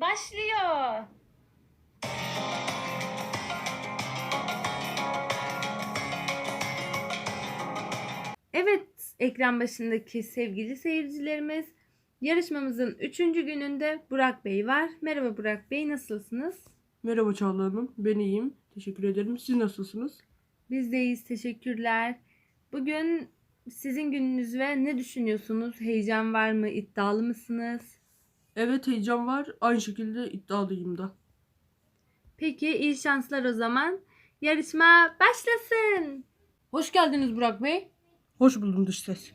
başlıyor. Evet, ekran başındaki sevgili seyircilerimiz, yarışmamızın 3. gününde Burak Bey var. Merhaba Burak Bey, nasılsınız? Merhaba Çağla Hanım. Ben iyiyim. Teşekkür ederim. Siz nasılsınız? Biz de iyiyiz, teşekkürler. Bugün sizin gününüz ve ne düşünüyorsunuz? Heyecan var mı? İddialı mısınız? Evet heyecan var. Aynı şekilde iddialıyım da. Peki, iyi şanslar o zaman. Yarışma başlasın. Hoş geldiniz Burak Bey. Hoş buldum dış ses.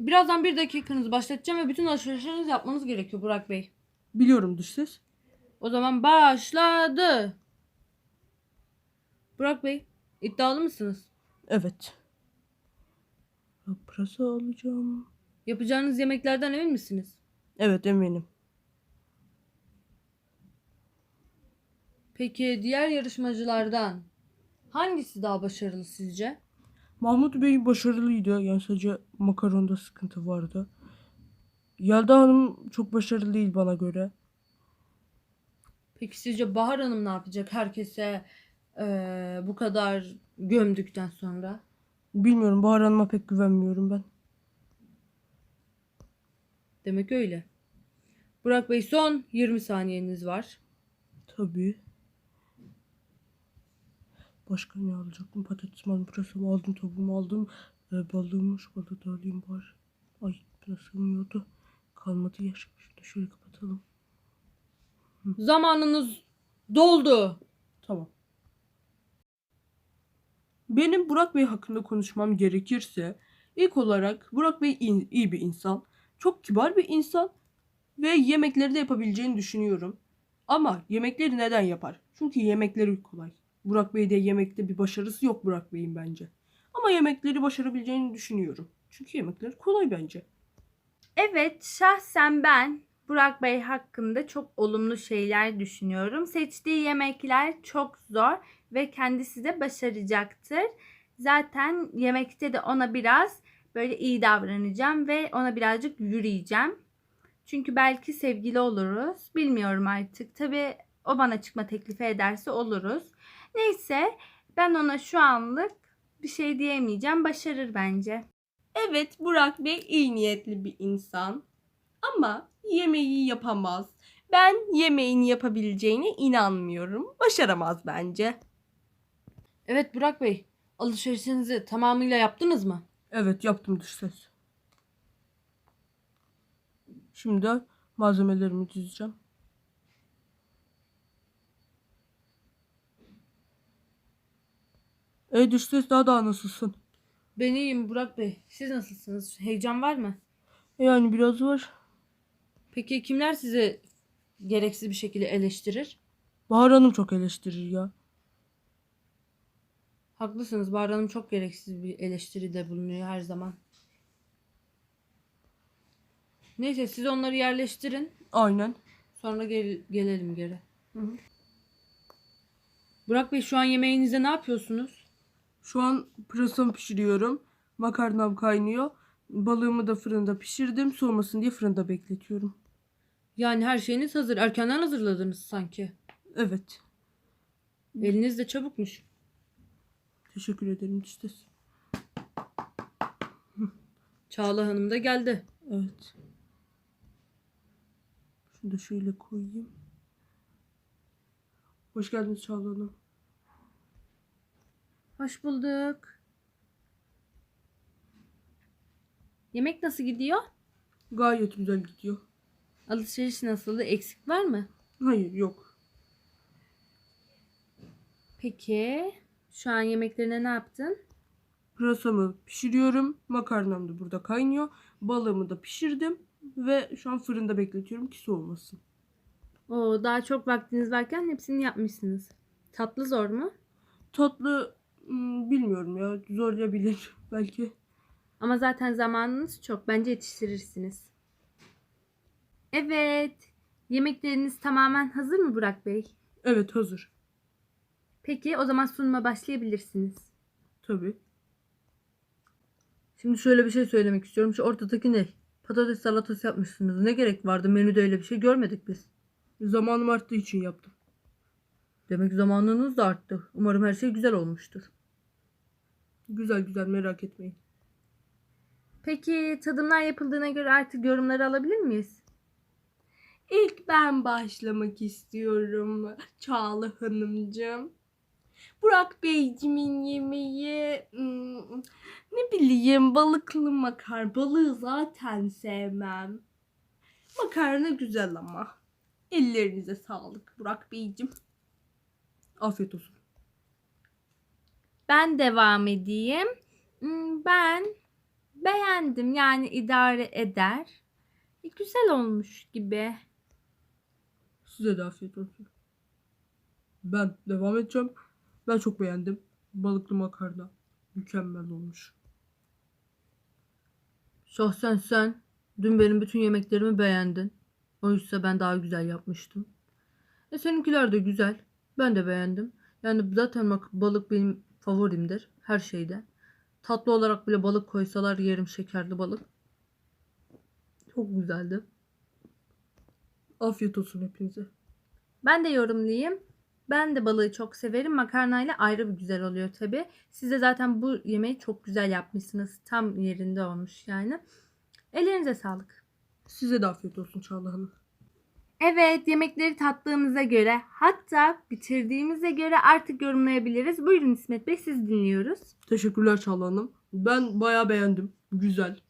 Birazdan bir dakikanızı başlatacağım ve bütün alışverişlerinizi yapmanız gerekiyor Burak Bey. Biliyorum dış ses. O zaman başladı. Burak Bey, iddialı mısınız? Evet. Pırasa alacağım. Yapacağınız yemeklerden emin misiniz? Evet eminim. Peki diğer yarışmacılardan hangisi daha başarılı sizce? Mahmut Bey başarılıydı. Yani sadece makaronda sıkıntı vardı. Yelda Hanım çok başarılı değil bana göre. Peki sizce Bahar Hanım ne yapacak herkese eee, bu kadar gömdükten sonra? Bilmiyorum Bahar Hanım'a pek güvenmiyorum ben. Demek öyle. Burak Bey son 20 saniyeniz var. Tabii. Başka ne alacaktım? Patates aldım, pırasamı aldım, tavuğumu aldım. E, balığımı şu balığı da alayım bari. Ay sığmıyordu. Kalmadı ya. Şunu şöyle kapatalım. Zamanınız doldu. Tamam. Benim Burak Bey hakkında konuşmam gerekirse ilk olarak Burak Bey in- iyi bir insan. Çok kibar bir insan ve yemekleri de yapabileceğini düşünüyorum. Ama yemekleri neden yapar? Çünkü yemekleri kolay. Burak Bey'de yemekte bir başarısı yok Burak Bey'in bence. Ama yemekleri başarabileceğini düşünüyorum. Çünkü yemekleri kolay bence. Evet, şahsen ben Burak Bey hakkında çok olumlu şeyler düşünüyorum. Seçtiği yemekler çok zor ve kendisi de başaracaktır. Zaten yemekte de ona biraz böyle iyi davranacağım ve ona birazcık yürüyeceğim. Çünkü belki sevgili oluruz. Bilmiyorum artık. Tabii o bana çıkma teklifi ederse oluruz. Neyse ben ona şu anlık bir şey diyemeyeceğim. Başarır bence. Evet Burak Bey iyi niyetli bir insan. Ama yemeği yapamaz. Ben yemeğini yapabileceğine inanmıyorum. Başaramaz bence. Evet Burak Bey, alışverişinizi tamamıyla yaptınız mı? Evet yaptım dış ses. Şimdi malzemelerimi dizeceğim. Ey dış ses daha daha nasılsın? Ben iyiyim Burak Bey. Siz nasılsınız? Heyecan var mı? Yani biraz var. Peki kimler sizi gereksiz bir şekilde eleştirir? Bahar Hanım çok eleştirir ya. Haklısınız. Bahar Hanım çok gereksiz bir eleştiride bulunuyor her zaman. Neyse siz onları yerleştirin. Aynen. Sonra gel- gelelim geri. Hı hı. Burak Bey şu an yemeğinizde ne yapıyorsunuz? Şu an pırasamı pişiriyorum. Makarnam kaynıyor. Balığımı da fırında pişirdim. Soğumasın diye fırında bekletiyorum. Yani her şeyiniz hazır. Erkenden hazırladınız sanki. Evet. Eliniz de çabukmuş. Teşekkür ederim dış ses. Çağla Hanım da geldi. Evet. Şunu da şöyle koyayım. Hoş geldiniz Çağla Hanım. Hoş bulduk. Yemek nasıl gidiyor? Gayet güzel gidiyor. Alışveriş nasıldı? Eksik var mı? Hayır yok. Peki. Şu an yemeklerine ne yaptın? Pırasamı pişiriyorum. Makarnam da burada kaynıyor. Balığımı da pişirdim. Ve şu an fırında bekletiyorum ki soğumasın. Oo, daha çok vaktiniz varken hepsini yapmışsınız. Tatlı zor mu? Tatlı hmm, bilmiyorum ya. Zorlayabilir belki. Ama zaten zamanınız çok. Bence yetiştirirsiniz. Evet. Yemekleriniz tamamen hazır mı Burak Bey? Evet hazır. Peki o zaman sunuma başlayabilirsiniz. Tabii. Şimdi şöyle bir şey söylemek istiyorum. Şu ortadaki ne? Patates salatası yapmışsınız. Ne gerek vardı? Menüde öyle bir şey görmedik biz. Zamanım arttığı için yaptım. Demek zamanınız da arttı. Umarım her şey güzel olmuştur. Güzel güzel merak etmeyin. Peki tadımlar yapıldığına göre artık yorumları alabilir miyiz? İlk ben başlamak istiyorum Çağla Hanımcığım. Burak Beycimin yemeği hmm, ne bileyim balıklı makar. Balığı zaten sevmem. Makarna güzel ama. Ellerinize sağlık Burak Beyciğim. Afiyet olsun. Ben devam edeyim. Hmm, Ben beğendim yani idare eder. E, Güzel olmuş gibi. Size de afiyet olsun. Ben devam edeceğim. Ben çok beğendim. Balıklı makarna. Mükemmel olmuş. Şahsen sen dün benim bütün yemeklerimi beğendin. Oysa ben daha güzel yapmıştım. E seninkiler de güzel. Ben de beğendim. Yani zaten bak balık benim favorimdir her şeyde. Tatlı olarak bile balık koysalar yerim şekerli balık. Çok güzeldi. Afiyet olsun hepinize. Ben de yorumlayayım. Ben de balığı çok severim. Makarnayla ayrı bir güzel oluyor tabi. Siz de zaten bu yemeği çok güzel yapmışsınız. Tam yerinde olmuş yani. Ellerinize sağlık. Size de afiyet olsun Çağla Hanım. Evet yemekleri tattığımıza göre hatta bitirdiğimize göre artık yorumlayabiliriz. Buyurun İsmet Bey siz dinliyoruz. Teşekkürler Çağla Hanım. Ben bayağı beğendim. Güzel.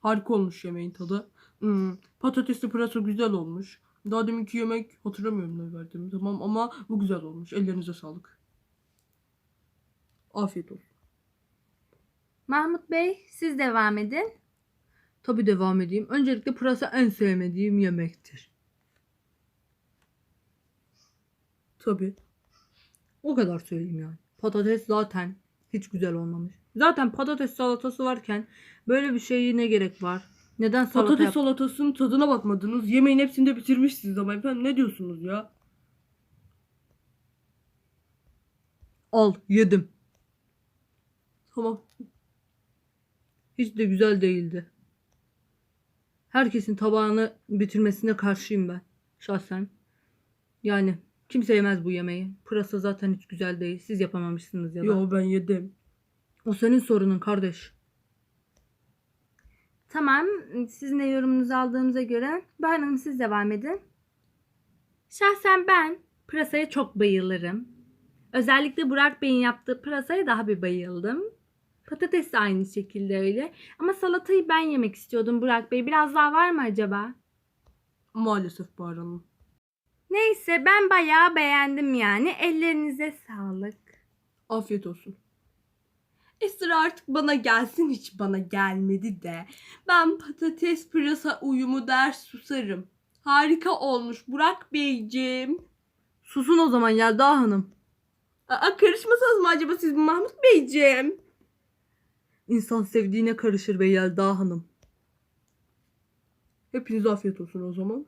Harika olmuş yemeğin tadı. Hmm, patatesli pırasa güzel olmuş. Daha deminki yemek hatırlamıyorum ne verdiğimi tamam ama bu güzel olmuş. Ellerinize sağlık. Afiyet olsun. Mahmut Bey siz devam edin. Tabi devam edeyim. Öncelikle pırasa en sevmediğim yemektir. Tabii. O kadar söyleyeyim yani. Patates zaten hiç güzel olmamış. Zaten patates salatası varken böyle bir şeye ne gerek var? Neden salata Patates yap- salatasının tadına bakmadınız. Yemeğin hepsini de bitirmişsiniz ama efendim ne diyorsunuz ya? Al yedim. Tamam. Hiç de güzel değildi. Herkesin tabağını bitirmesine karşıyım ben şahsen. Yani kimse yemez bu yemeği. Pırasa zaten hiç güzel değil. Siz yapamamışsınız ya da. Yo ben yedim. O senin sorunun kardeş. Tamam sizin de yorumunuzu aldığımıza göre Bahar Hanım siz devam edin. Şahsen ben pırasaya çok bayılırım. Özellikle Burak Bey'in yaptığı pırasaya daha bir bayıldım. Patates de aynı şekilde öyle. Ama salatayı ben yemek istiyordum Burak Bey. Biraz daha var mı acaba? Maalesef Bahar Hanım. Neyse ben bayağı beğendim yani. Ellerinize sağlık. Afiyet olsun. E sıra artık bana gelsin hiç bana gelmedi de. Ben patates pırasa uyumu der susarım. Harika olmuş Burak Beyciğim. Susun o zaman Yelda Hanım. Aa, karışmasanız mı acaba siz Mahmut Beyciğim? İnsan sevdiğine karışır be Yelda Hanım. Hepinize afiyet olsun o zaman.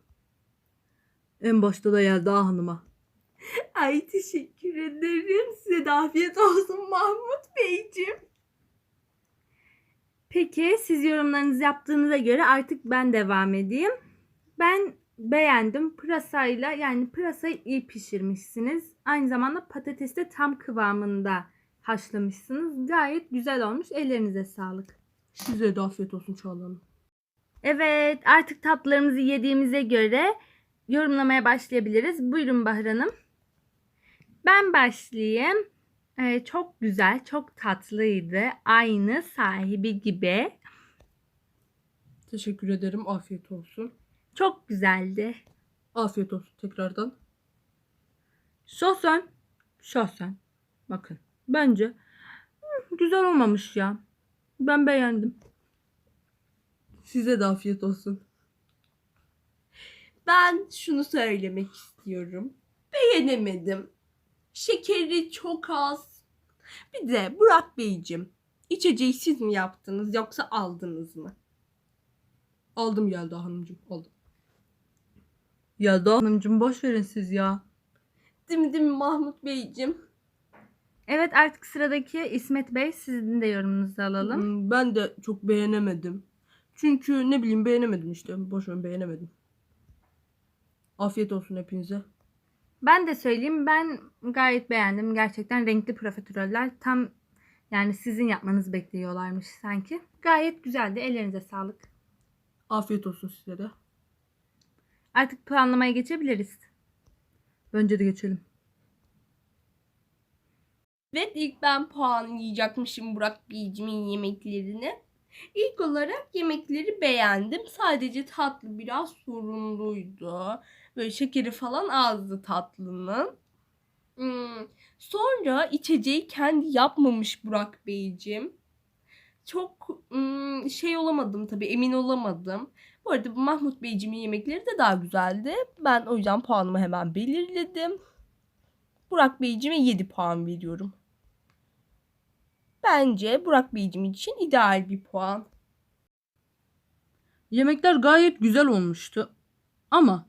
En başta da Yelda Hanım'a. Ay teşekkür ederim. Size de afiyet olsun Mahmut Beyciğim. Peki siz yorumlarınızı yaptığınıza göre artık ben devam edeyim. Ben beğendim. Pırasayla yani pırasayı iyi pişirmişsiniz. Aynı zamanda patatesi de tam kıvamında haşlamışsınız. Gayet güzel olmuş. Ellerinize sağlık. Size de afiyet olsun Çağla Hanım. Evet artık tatlılarımızı yediğimize göre yorumlamaya başlayabiliriz. Buyurun Bahar Hanım. Ben başlayayım. Ee, çok güzel, çok tatlıydı. Aynı sahibi gibi. Teşekkür ederim. Afiyet olsun. Çok güzeldi. Afiyet olsun tekrardan. Şahsen, şahsen. Bakın bence hı, güzel olmamış ya. Ben beğendim. Size de afiyet olsun. Ben şunu söylemek istiyorum. Beğenemedim. Şekeri çok az. Bir de Burak Beyciğim, içeceği siz mi yaptınız yoksa aldınız mı? Aldım geldi hanımcığım, aldım. Yelda Hanımcığım boş verin siz ya. Değil mi değil mi Mahmut Beyciğim? Evet artık sıradaki İsmet Bey sizin de yorumunuzu alalım. Hmm, Ben de çok beğenemedim. Çünkü ne bileyim beğenemedim işte. Boş ver beğenemedim. Afiyet olsun hepinize. Ben de söyleyeyim ben gayet beğendim. Gerçekten renkli profiteroller tam yani sizin yapmanızı bekliyorlarmış sanki. Gayet güzeldi. Ellerinize sağlık. Afiyet olsun size de. Artık puanlamaya geçebiliriz. Bence de geçelim. Evet ilk ben puanlayacakmışım Burak Beyciğimin yemeklerini. İlk olarak yemekleri beğendim. Sadece tatlı biraz sorunluydu. Böyle şekeri falan azdı tatlının. Hmm, Sonra içeceği kendi yapmamış Burak Beyciğim. Çok hmm, şey olamadım tabii emin olamadım. Bu arada Mahmut Beyciğimin yemekleri de daha güzeldi. Ben o yüzden puanımı hemen belirledim. Burak Beyciğime 7 puan veriyorum. Bence Burak Beyciğim için ideal bir puan. Yemekler gayet güzel olmuştu. Ama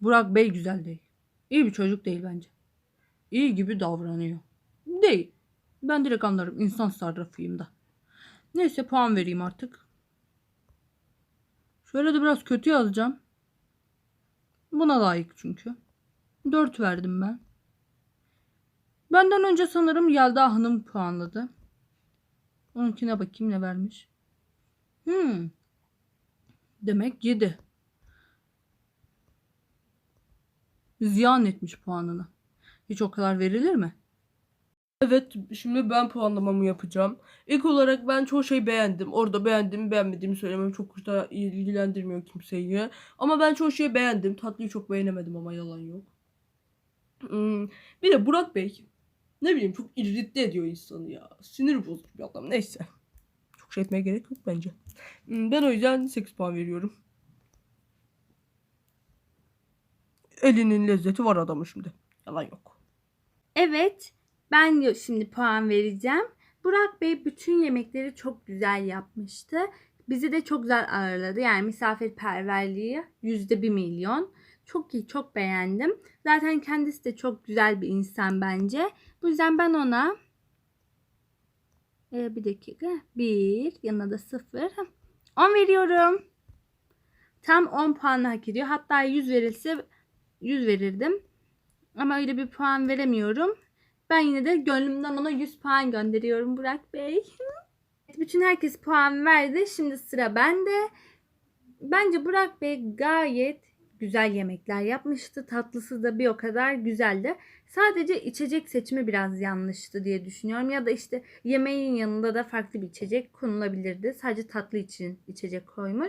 Burak Bey güzel değil. İyi bir çocuk değil bence. İyi gibi davranıyor. Değil. Ben direkt anlarım. İnsan sarrafıyım da. Neyse puan vereyim artık. Şöyle de biraz kötü yazacağım. Buna layık çünkü. 4 verdim ben. Benden önce sanırım Yelda Hanım puanladı. Onunkine bakayım ne vermiş. Hmm. Demek 7. Ziyan etmiş puanını. Hiç o kadar verilir mi? Evet şimdi ben puanlamamı yapacağım. İlk olarak ben çoğu şey beğendim. Orada beğendim beğenmediğimi söylemem çok da ilgilendirmiyor kimseyi. Ama ben çoğu şeyi beğendim. Tatlıyı çok beğenemedim ama yalan yok. Hmm, Bir de Burak Bey. Ne bileyim çok irrite ediyor insanı ya. Sinir bozucu bir adam. Neyse. Çok şey etmeye gerek yok bence. Hmm, Ben o yüzden 8 puan veriyorum. Elinin lezzeti var adamın şimdi. Yalan yok. Evet, ben şimdi puan vereceğim. Burak Bey bütün yemekleri çok güzel yapmıştı. Bizi de çok güzel ağırladı. Yani misafirperverliği yüzde bir milyon. Çok iyi, çok beğendim. Zaten kendisi de çok güzel bir insan bence. Bu yüzden ben ona Ee, bir dakika. Bir, yanına da sıfır. 10 veriyorum. Tam 10 puan hak ediyor. Hatta 100 verilse 100 verirdim. Ama öyle bir puan veremiyorum. Ben yine de gönlümden ona 100 puan gönderiyorum Burak Bey. Bütün herkes puan verdi. Şimdi sıra bende. Bence Burak Bey gayet güzel yemekler yapmıştı. Tatlısı da bir o kadar güzeldi. Sadece içecek seçimi biraz yanlıştı diye düşünüyorum. Ya da işte yemeğin yanında da farklı bir içecek konulabilirdi. Sadece tatlı için içecek koymuş.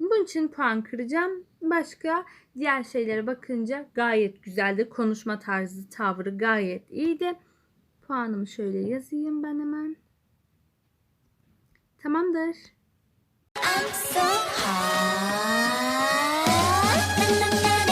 Bunun için puan kıracağım. Başka diğer şeylere bakınca gayet güzeldi. Konuşma tarzı, tavrı gayet iyiydi. Puanımı şöyle yazayım ben hemen. Tamamdır. I'm so やった!